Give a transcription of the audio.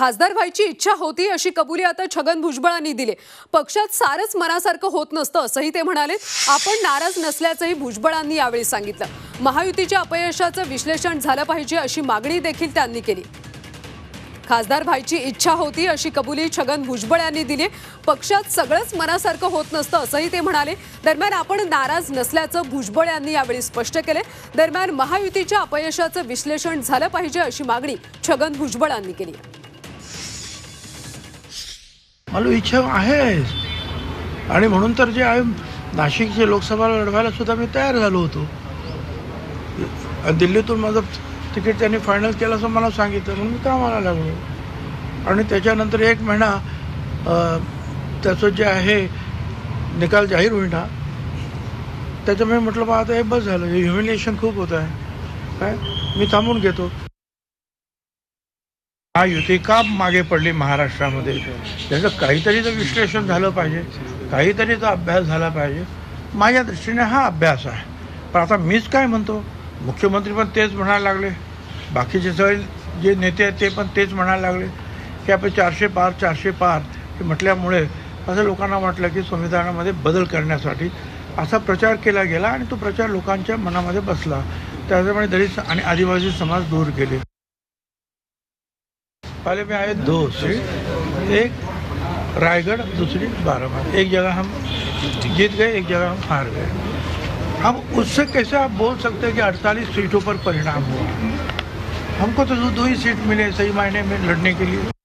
खासदार व्हायची इच्छा होती अशी कबुली आता छगन भुजबळांनी दिली. पक्षात सारंच मनासारखं होत नसतं असंही ते म्हणाले. आपण नाराज नसल्याचंही भुजबळांनी यावेळी सांगितलं. महायुतीच्या अपयशाचं विश्लेषण झालं पाहिजे अशी मागणी देखील त्यांनी केली. खासदार व्हायची इच्छा होती अशी कबुली छगन भुजबळ यांनी दिली. पक्षात सगळंच मनासारखं होत नसतं असंही ते म्हणाले. दरम्यान आपण नाराज नसल्याचं भुजबळ यांनी यावेळी स्पष्ट केले. दरम्यान महायुतीच्या अपयशाचं विश्लेषण झालं पाहिजे अशी मागणी छगन भुजबळांनी केली. मला इच्छा आहे आणि म्हणून तर जे आहे नाशिकचे लोकसभा लढवायला सुद्धा मी तयार झालो होतो. दिल्लीतून माझं तिकीट त्यांनी फायनल केलं असं मला सांगितलं म्हणून मी कामाला लागलो. आणि त्याच्यानंतर एक महिना त्याचं जे आहे निकाल जाहीर होईना. त्याच्यामुळे म्हटलं बा आता हे बस झालं हे ह्युमिलिएशन खूप होत आहे. काय? मी थांबून घेतो. हा युती का मागे पडली महाराष्ट्रामध्ये? त्याचं काहीतरी तर विश्लेषण झालं पाहिजे. काहीतरी तर अभ्यास झाला पाहिजे. माझ्या दृष्टीने हा अभ्यास आहे. पण आता मीच काय म्हणतो? मुख्यमंत्री पण तेच म्हणायला लागले. बाकीचे सगळे जे नेते आहेत ते पण तेच म्हणायला लागले. की आपण चारशे पार चारशे पार हे म्हटल्यामुळे असं लोकांना वाटलं की संविधानामध्ये बदल करण्यासाठी असा प्रचार केला गेला आणि तो प्रचार लोकांच्या मनामध्ये बसला. त्याचप्रमाणे दलित आणि आदिवासी समाज दूर केले. पहले में आए दो सीट एक रायगढ़, दूसरी बारामती। एक जगह हम जीत गए, एक जगह हम हार गए। हम उससे कैसे आप बोल सकते हैं कि 48 सीटों पर परिणाम हुआ? हमको तो दो ही सीट मिले सही मायने में लड़ने के लिए।